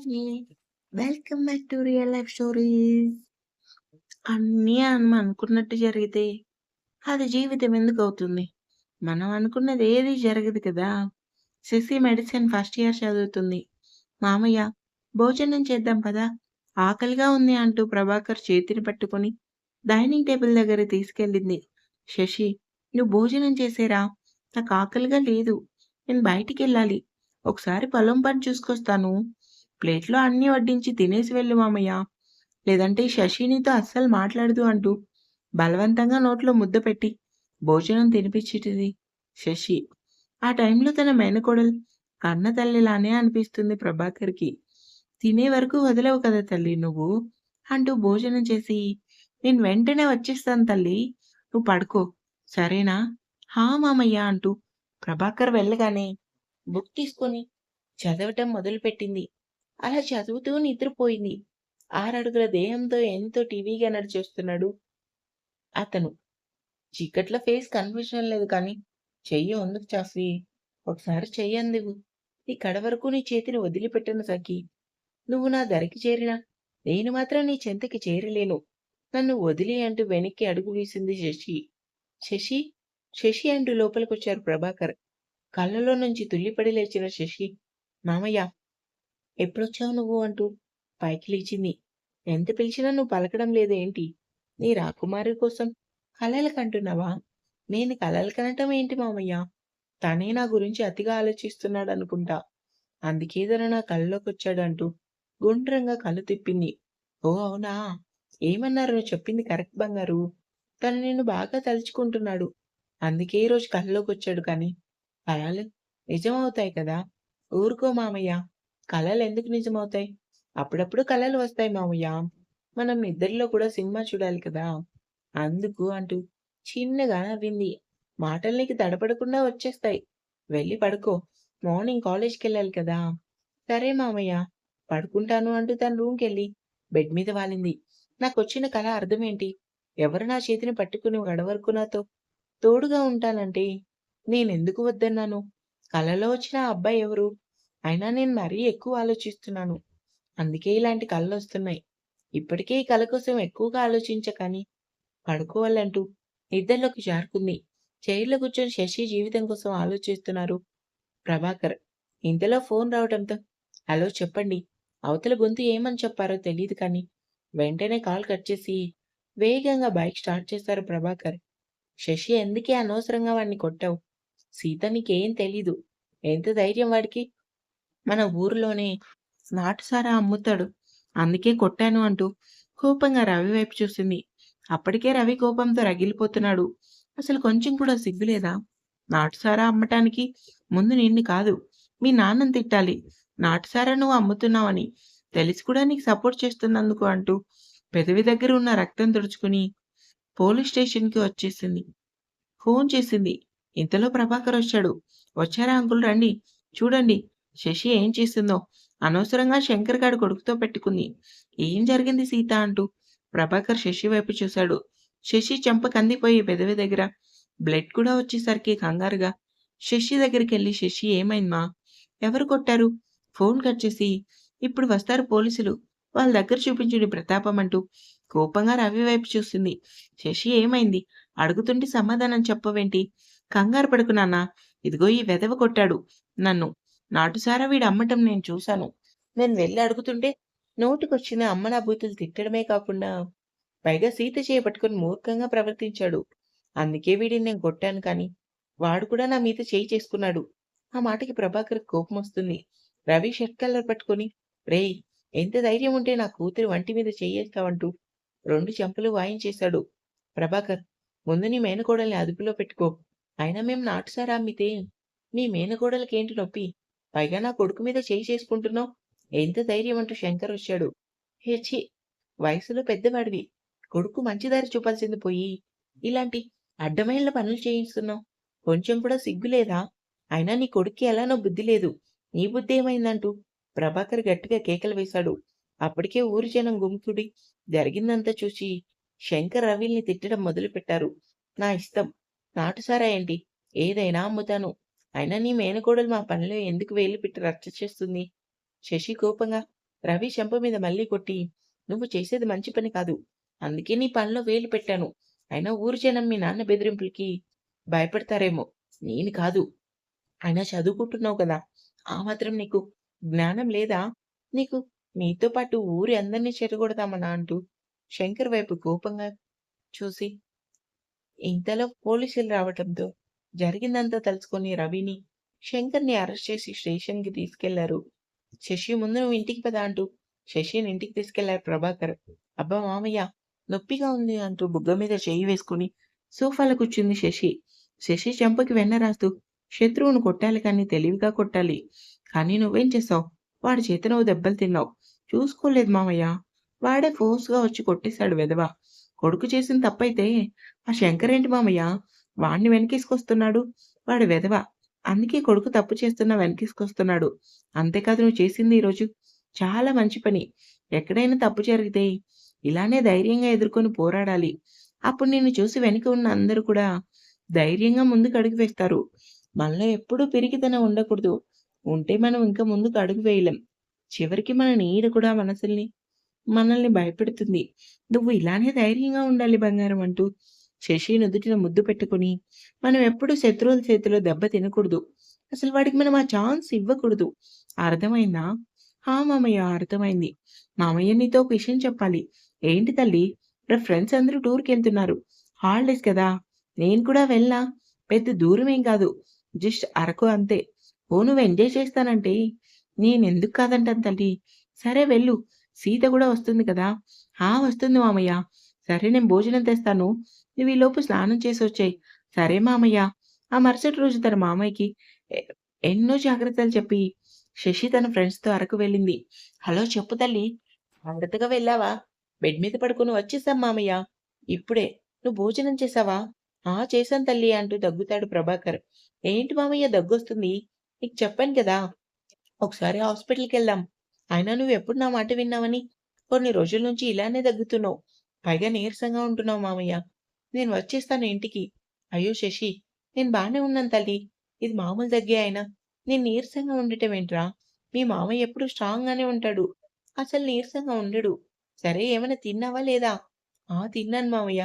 Welcome back to real life stories. అన్నీ మనం అనుకున్నట్టు జరిగితే, అది జీవితం ఎందుకు అవుతుంది మనం అనుకున్నది ఏది జరగదు కదా! శశి మెడిసిన్ ఫస్ట్ ఇయర్ చదువుతుంది. మామయ్య భోజనం చేద్దాం పదా! ఆకలిగా ఉంది అంటూ ప్రభాకర్ చేతిని పట్టుకొని డైనింగ్ టేబుల్ దగ్గర తీసుకెళ్ళింది. శశి నువ్వు భోజనం చేసేరా? నాకు ఆకలిగా లేదు. నేను బయటికి వెళ్ళాలి ఒకసారి పొలం పని చూసుకొస్తాను. ప్లేట్‌లో అన్నీ వడ్డించి తినేసి వెళ్ళు మామయ్య. లేదంటే శశినితో అస్సలు మాట్లాడదు అంటూ బలవంతంగా నోట్లో ముద్ద పెట్టి భోజనం తినిపించేటిది శశి. ఆ టైంలో తన మేనకోడలు కన్న తల్లిలానే అనిపిస్తుంది ప్రభాకర్‌కి. తినే వరకు వదలవు కదా తల్లి నువ్వు అంటూ భోజనం చేసి నేను వెంటనే వచ్చేస్తాను తల్లి. నువ్వు పడుకో. సరేనా? హా మామయ్య అంటూ ప్రభాకర్ వెళ్ళగానే బుక్ తీసుకొని చదవటం మొదలుపెట్టింది. అలా చదువుతూ నిద్రపోయింది. ఆరడుగుల దేహంతో ఎంతో టీవీగా నడిచేస్తున్నాడు అతను. చీకట్లో ఫేస్ కనిపించడం లేదు కానీ చెయ్యి ఎందుకు చాఫీ? ఒకసారి చెయ్యి అందివ్వు. నీ కడ వరకు నీ చేతిని వదిలిపెట్టను సఖి నువ్వు నా దరికి చేరినా నేను మాత్రం నీ చెంతకి చేరలేను. నన్ను వదిలి అంటూ వెనక్కి అడుగు వేసింది శశి. శశి శశి అంటూ లోపలికొచ్చారు ప్రభాకర్. కళ్ళలో నుంచి తుల్లిపడి లేచిన శశి మామయ్య ఎప్పుడొచ్చావు నువ్వు అంటూ పైకి లేచింది. ఎంత పిలిచినా నువ్వు పలకడం లేదేంటి? నీ రాకుమారి కోసం కలలు కంటున్నావా? నేను కలలు కనటం ఏంటి మామయ్య? తనే నా గురించి అతిగా ఆలోచిస్తున్నాడనుకుంటా. అందుకే తను నా కళ్ళలోకి అంటూ గుండ్రంగా కళ్ళు తిప్పింది. ఓ అవునా? ఏమన్నారు నువ్వు చెప్పింది కరెక్ట్ బంగారు. తను నిన్ను బాగా తలుచుకుంటున్నాడు. అందుకే ఈరోజు కళ్ళలోకొచ్చాడు కానీ కలలు నిజమవుతాయి కదా! ఊరుకో మామయ్య. కళలు ఎందుకు నిజమవుతాయి? అప్పుడప్పుడు కళలు వస్తాయి మామయ్య. మనం నిద్రలో కూడా సినిమా చూడాలి కదా! అందుకు అంటూ చిన్నగా నవ్వింది. మాటలు తడపడకుండా వచ్చేస్తాయి. వెళ్ళి పడుకో. మార్నింగ్ కాలేజ్కి వెళ్ళాలి కదా! సరే మామయ్య. పడుకుంటాను అంటూ తన రూమ్కి వెళ్ళి బెడ్ మీద వాలింది. నాకు వచ్చిన కల అర్థమేంటి? ఎవరు నా చేతిని పట్టుకుని గడవరకు నాతో తోడుగా ఉంటానంటే నేనెందుకు వద్దన్నాను? కలలో వచ్చిన అబ్బాయి ఎవరు? అయినా నేను మరీ ఎక్కువ ఆలోచిస్తున్నాను. అందుకే ఇలాంటి కలలొస్తున్నాయి. ఇప్పటికే ఈ కళ కోసం ఎక్కువగా ఆలోచించకని పడుకోవాలంటూ నిద్రలోకి జారుకుంది. చైర్‌లో కూర్చొని శశి జీవితం కోసం ఆలోచిస్తున్నారు ప్రభాకర్. ఇంతలో ఫోన్ రావటంతో హలో చెప్పండి. అవతల గొంతు ఏమని చెప్పారో తెలియదు కానీ వెంటనే కాల్ కట్ చేసి వేగంగా బైక్ స్టార్ట్ చేశారు ప్రభాకర్. శశి ఎందుకే అనవసరంగా వాడిని కొట్టావు? సీత నీకేం తెలీదు. ఎంత ధైర్యం వాడికి? మన ఊరిలోనే నాటుసారా అమ్ముతాడు. అందుకే కొట్టాను అంటూ కోపంగా రవి వైపు చూసింది. అప్పటికే రవి కోపంతో రగిలిపోతున్నాడు. అసలు కొంచెం కూడా సిగ్గులేదా? నాటుసారా అమ్మటానికి ముందు నిన్ను కాదు మీ నాన్నని తిట్టాలి. నాటుసారా నువ్వు అమ్ముతున్నావని తెలిసి కూడా నీకు సపోర్ట్ చేస్తున్నందుకు అంటూ పెదవి దగ్గర ఉన్న రక్తం తుడుచుకుని పోలీస్ స్టేషన్‌కి వచ్చేసింది. ఫోన్ చేసింది. ఇంతలో ప్రభాకర్ వచ్చాడు. వచ్చారా అంకుల్ రండి. చూడండి శశి ఏం చేసిందో. అనవసరంగా శంకర్ గారి కొడుకుతో పెట్టుకుంది. ఏం జరిగింది సీత అంటూ ప్రభాకర్ శశి వైపు చూశాడు. శశి చెంప కందిపోయి పెదవి దగ్గర బ్లడ్ కూడా వచ్చేసరికి కంగారుగా శశి దగ్గరికి వెళ్ళి శశి ఏమైందమ్మా? ఎవరు కొట్టారు? ఫోన్ కట్ చేసి ఇప్పుడు వస్తారు పోలీసులు. వాళ్ళ దగ్గర చూపించుడి ప్రతాపం అంటూ కోపంగా రవి వైపు చూసింది. శశి ఏమైంది? అడుగుతుంటే సమాధానం చెప్పవేంటి? కంగారు పడుకున్నానా ఇదిగో ఈ వెధవ కొట్టాడు నన్ను. నాటుసారా వీడు అమ్మటం నేను చూశాను. నేను వెళ్ళి అడుగుతుంటే నోటికొచ్చిన అమ్మ నా బూతులు తిట్టడమే కాకుండా పైగా సీత చేయి పట్టుకొని మూర్ఖంగా ప్రవర్తించాడు. అందుకే వీడిని నేను కొట్టాను కానీ వాడు కూడా నా మీద చేయి చేసుకున్నాడు. ఆ మాటకి ప్రభాకర్‌కి కోపమొస్తుంది. రవి షర్ట్ కలర్ పట్టుకొని రేయ్! ఎంత ధైర్యం ఉంటే నా కూతురి వంటి మీద చేయేస్తావంటూ రెండు చెంపలు వాయించేశాడు. ప్రభాకర్ ముందు నీ మేనకోడల్ని అదుపులో పెట్టుకో. అయినా మేము నాటుసారా అమ్మితే మీ మేనకోడలకేంటి నొప్పి? పైగా నా కొడుకు మీద చేయి చేసుకుంటున్నావు. ఎంత ధైర్యం అంటూ శంకర్ వచ్చాడు. హే ఛీ! వయసులో పెద్దవాడివి. కొడుకు మంచి దారి చూపాల్సింది పోయి ఇలాంటి అడ్డమైన పనులు చేయిస్తున్నావు. కొంచెం కూడా సిగ్గు లేదా? అయినా నీ కొడుక్కి ఎలానో బుద్ధి లేదు. నీ బుద్ధి ఏమైందంటూ ప్రభాకర్ గట్టిగా కేకలు వేశాడు. అప్పటికే ఊరి జనం గుమికుడి జరిగిందంతా చూసి శంకర్ రవిల్ని తిట్టడం మొదలుపెట్టారు. నా ఇష్టం. నాటుసారా ఏంటి? ఏదైనా అమ్ముతాను. అయినా నీ మేనకోడలు మా పనిలో ఎందుకు వేలు పెట్టి రచ్చ చేస్తుంది? శశి కోపంగా రవి చెంప మీద మళ్ళీ కొట్టి నువ్వు చేసేది మంచి పని కాదు. అందుకే నీ పనిలో వేలు పెట్టాను. అయినా ఊరు జనం మీ నాన్న బెదిరింపులకి భయపడతారేమో. నేను కాదు. అయినా చదువుకుంటున్నావు కదా. ఆ మాత్రం నీకు జ్ఞానం లేదా? నీకు నీతో పాటు ఊరి అందరినీ చెరగొడతామన్నా అంటూ శంకర్ వైపు కోపంగా చూసి ఇంతలో పోలీసులు రావటంతో జరిగిందంతా తలుచుకొని రవిని శంకర్ని అరెస్ట్ చేసి స్టేషన్కి తీసుకెళ్ళారు. శశి ముందు నువ్వు ఇంటికి పద అంటూ శశిని ఇంటికి తీసుకెళ్ళారు ప్రభాకర్. అబ్బా మామయ్య నొప్పిగా ఉంది అంటూ బుగ్గ మీద చేయి వేసుకుని సోఫాలో కూర్చుంది శశి. శశి చెంపకి వెన్న రాస్తూ శత్రువును కొట్టాలి కానీ తెలివిగా కొట్టాలి. కానీ నువ్వేం చేసావు వాడి చేత నువ్వు దెబ్బలు తిన్నావు. చూసుకోలేదు మామయ్య. వాడే ఫోర్స్గా వచ్చి కొట్టేశాడు వెధవ. కొడుకు చేసిన తప్పైతే ఆ శంకర్ ఏంటి మామయ్య? వాణ్ణి వెనకేసుకొస్తున్నాడు. వాడు వెధవ. అందుకే కొడుకు తప్పు చేస్తున్నా వెనకేసుకొస్తున్నాడు. అంతేకాదు నువ్వు చేసింది ఈరోజు చాలా మంచి పని. ఎక్కడైనా తప్పు జరిగితే ఇలానే ధైర్యంగా ఎదుర్కొని పోరాడాలి. అప్పుడు నిన్ను చూసి వెనుక ఉన్న అందరూ కూడా ధైర్యంగా ముందుకు అడుగు వేస్తారు. మనలో ఎప్పుడూ పిరికితనం ఉండకూడదు. ఉంటే మనం ఇంకా ముందుకు అడుగు వేయలేం. చివరికి మన నీడ కూడా మనసుల్ని మనల్ని భయపెడుతుంది. నువ్వు ఇలానే ధైర్యంగా ఉండాలి బంగారం అంటూ శశి నుదుటిన ముద్దు పెట్టుకుని మనం ఎప్పుడు శత్రువుల చేతిలో దెబ్బ తినకూడదు. అసలు వాడికి మనం ఆ ఛాన్స్ ఇవ్వకూడదు. అర్థమైందా? హా మామయ్య అర్థమైంది. మామయ్య నీతో ఒక విషయం చెప్పాలి. ఏంటి తల్లి? నా ఫ్రెండ్స్ అందరూ టూర్కి వెళ్తున్నారు హాలిడేస్ కదా. నేను కూడా వెళ్ళా పెద్ద దూరం ఏం కాదు. జస్ట్ అరకు అంతే. ఓ నువ్వు ఎంజాయ్ చేస్తానంటే నేను ఎందుకు కాదంటాను తల్లి. సరే వెళ్ళు. సీత కూడా వస్తుంది కదా. ఆ వస్తుంది మామయ్య. సరే నేను భోజనం తెస్తాను. నువ్వు ఈలోపు స్నానం చేసి వచ్చాయి. సరే మామయ్య. ఆ మరుసటి రోజు తన మామయ్యకి ఎన్నో జాగ్రత్తలు చెప్పి శశి తన ఫ్రెండ్స్తో అరకు వెళ్ళింది. హలో చెప్పు తల్లి. జాగ్రత్తగా వెళ్ళావా? బెడ్ మీద పడుకుని వచ్చేసాం మామయ్య. ఇప్పుడే. నువ్వు భోజనం చేసావా? ఆ చేశాను తల్లి అంటూ దగ్గుతాడు ప్రభాకర్. ఏంటి మామయ్య దగ్గొస్తుంది? నీకు చెప్పాను కదా. ఒకసారి హాస్పిటల్కి వెళ్దాం. అయినా నువ్వు ఎప్పుడు నా మాట విన్నావని? కొన్ని రోజుల నుంచి ఇలానే దగ్గుతున్నావు. పైగా నీరసంగా ఉంటున్నావు మామయ్య. నేను వచ్చేస్తాను ఇంటికి. అయ్యో శశి నేను బాగానే ఉన్నాను తల్లి. ఇది మామూలు దగ్గే అయినా. నేను నీరసంగా ఉండటం ఏంట్రా? మీ మామయ్య ఎప్పుడు స్ట్రాంగ్ గానే ఉంటాడు. అసలు నీరసంగా ఉండడు. సరే ఏమైనా తిన్నావా లేదా? ఆ తిన్నాను మామయ్య.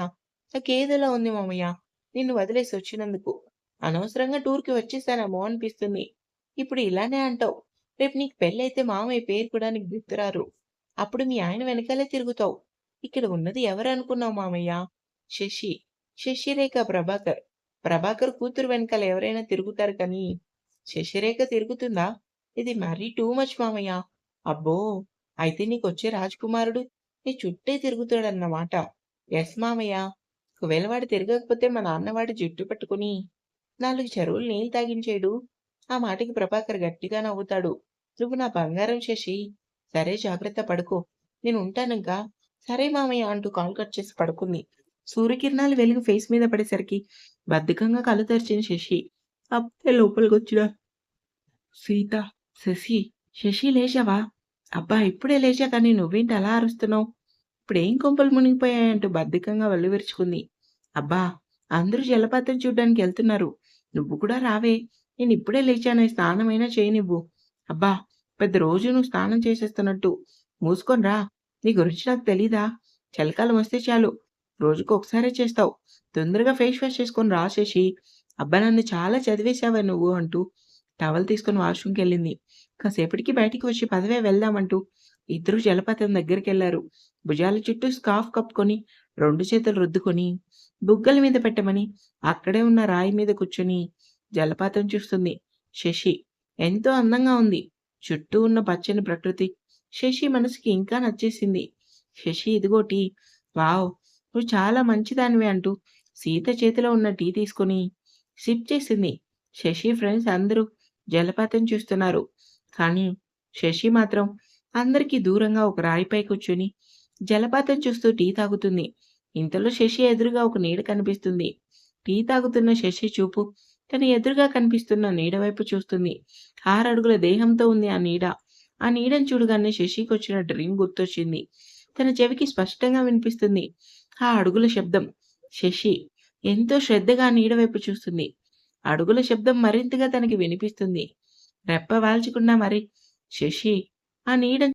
నాకేదోలా ఉంది మామయ్య. నిన్ను వదిలేసి వచ్చినందుకు. అనవసరంగా టూర్కి వచ్చేసానేమో అనిపిస్తుంది. ఇప్పుడు ఇలానే అంటావు. రేపు నీకు పెళ్ళైతే మామయ్య పేరు కూడా నీకు గుర్తురారు అప్పుడు మీ ఆయన వెనకాలే తిరుగుతావు. ఇక్కడ ఉన్నది ఎవరనుకున్నావు మామయ్యా? మామయ్య శశి. శశిరేఖ ప్రభాకర్. ప్రభాకర్ కూతురు వెనకాల ఎవరైనా తిరుగుతారు కానీ శశిరేఖ తిరుగుతుందా? ఇది మరీ టూ మచ్ మామయ్య. అబ్బో! అయితే నీకు వచ్చే రాజకుమారుడు నీ చుట్టే తిరుగుతాడన్నమాట. ఎస్ మామయ్య. ఒకవేళ వాడు తిరగకపోతే మా నాన్నవాడి జుట్టు పట్టుకుని నాలుగు చెరువులు నీళ్ళు తాగించేడు. ఆ మాటకి ప్రభాకర్ గట్టిగా నవ్వుతాడు. నువ్వు నా బంగారం శశి. సరే జాగ్రత్త పడుకో. నేను ఉంటానుగా సరే మామయ్య అంటూ కాల్ కట్ చేసి పడుకుంది. సూర్యకిరణాలు వెలుగు ఫేస్ మీద పడేసరికి బద్ధకంగా కళ్ళు తెరిచిన శశి అప్పుడే లోపలికి వచ్చిన సీత శశి శశి లేచావా? అబ్బా ఇప్పుడే లేచా కానీ నువ్వేంటి అలా అరుస్తున్నావు? ఇప్పుడేం కొంపలు మునిగిపోయాయంటూ బద్ధకంగా వెళ్ళు విరుచుకుంది. అబ్బా అందరూ జలపాతం చూడ్డానికి వెళ్తున్నారు. నువ్వు కూడా రావే. నేను ఇప్పుడే లేచాను. స్నానమైనా చేయనివ్వు. అబ్బా పెద్ద రోజు నువ్వు స్నానం చేసేస్తున్నట్టు. మూసుకొని రా. నీ గురించి నాకు తెలీదా? చలికాలం వస్తే చాలు. రోజుకు ఒకసారే చేస్తావు. తొందరగా ఫేస్ వాష్ చేసుకొని రాసేసి అబ్బా నన్ను చాలా చదివేశావా నువ్వు అంటూ టవల్ తీసుకొని వాష్రూమ్కి వెళ్ళింది. కాసేపటికి బయటికి వచ్చి పదవే వెళ్దామంటూ ఇద్దరు జలపాతం దగ్గరికి వెళ్ళారు భుజాల చుట్టూ స్కార్ఫ్ కప్పుకొని రెండు చేతులు రుద్దుకొని బుగ్గల మీద పెట్టమని అక్కడే ఉన్న రాయి మీద కూర్చొని జలపాతం చూస్తుంది. శశి ఎంతో అందంగా ఉంది. చుట్టూ ఉన్న పచ్చని ప్రకృతి శశి మనసుకి ఇంకా నచ్చేసింది. శశి ఇదిగో టీ. వావ్ నువ్వు చాలా మంచిదానివి అంటూ సీత చేతిలో ఉన్న టీ తీసుకొని సిప్ చేసింది. శశి ఫ్రెండ్స్ అందరూ జలపాతం చూస్తున్నారు. కానీ శశి మాత్రం అందరికీ దూరంగా ఒక రాయిపై కూర్చొని జలపాతం చూస్తూ టీ తాగుతుంది. ఇంతలో శశి ఎదురుగా ఒక నీడ కనిపిస్తుంది. టీ తాగుతున్న శశి చూపు తన ఎదురుగా కనిపిస్తున్న నీడ వైపు చూస్తుంది. ఆరడుగుల అడుగుల దేహంతో ఉంది ఆ నీడ. ఆ నీడని చూడగానే శశికి వచ్చిన డ్రీమ్ గుర్తొచ్చింది. తన చెవికి స్పష్టంగా వినిపిస్తుంది. ఆ అడుగుల శబ్దం. శశి ఎంతో శ్రద్ధగా నీడ వైపు చూస్తుంది. అడుగుల శబ్దం మరింతగా తనకి వినిపిస్తుంది. రెప్ప వాల్చుకున్నా మరి శశి ఆ నీడ